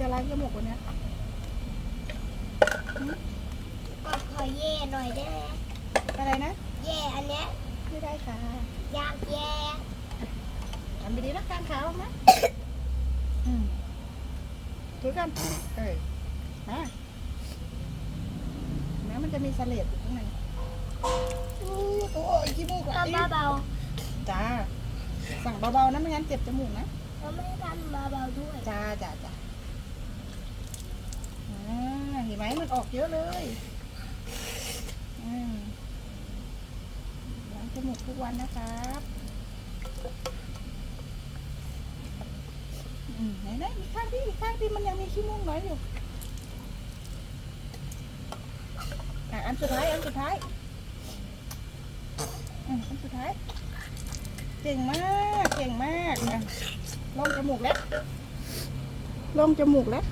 จะล้างจมูกวันเนี้ยก็ขอเย่หน่อยได้ไหมอะไรนะ เย่อันเนี้ยไม่ได้ค่ะอยากแย่ทำไปดีนะการขาวนะอืมถือกันเอ้ยมาแม้มันจะมีเสลดอยู่ข้างในอู้ตัวไอ้ขี้มูกอะทำเบาจ้า สั่งเบาๆนะไม่งั้นเจ็บจมูกนะ ๆเราไม่ทำเบาๆด้วย จ้าจ้าจ้าอ่าเห็นไหมมัน ออกเยอะเลยล้างจมูกทุกวันนะครับอืมไหนไหนอีกข้างที่อีกข้างที่มันยังมีขี้มูกน้อยอยู่อะอันสุดท้าย อันสุดท้ายอืมอันสุดท้าย เก่งมาก เก่งมากอะลองจมูกแล้วลองจมูกแล้ว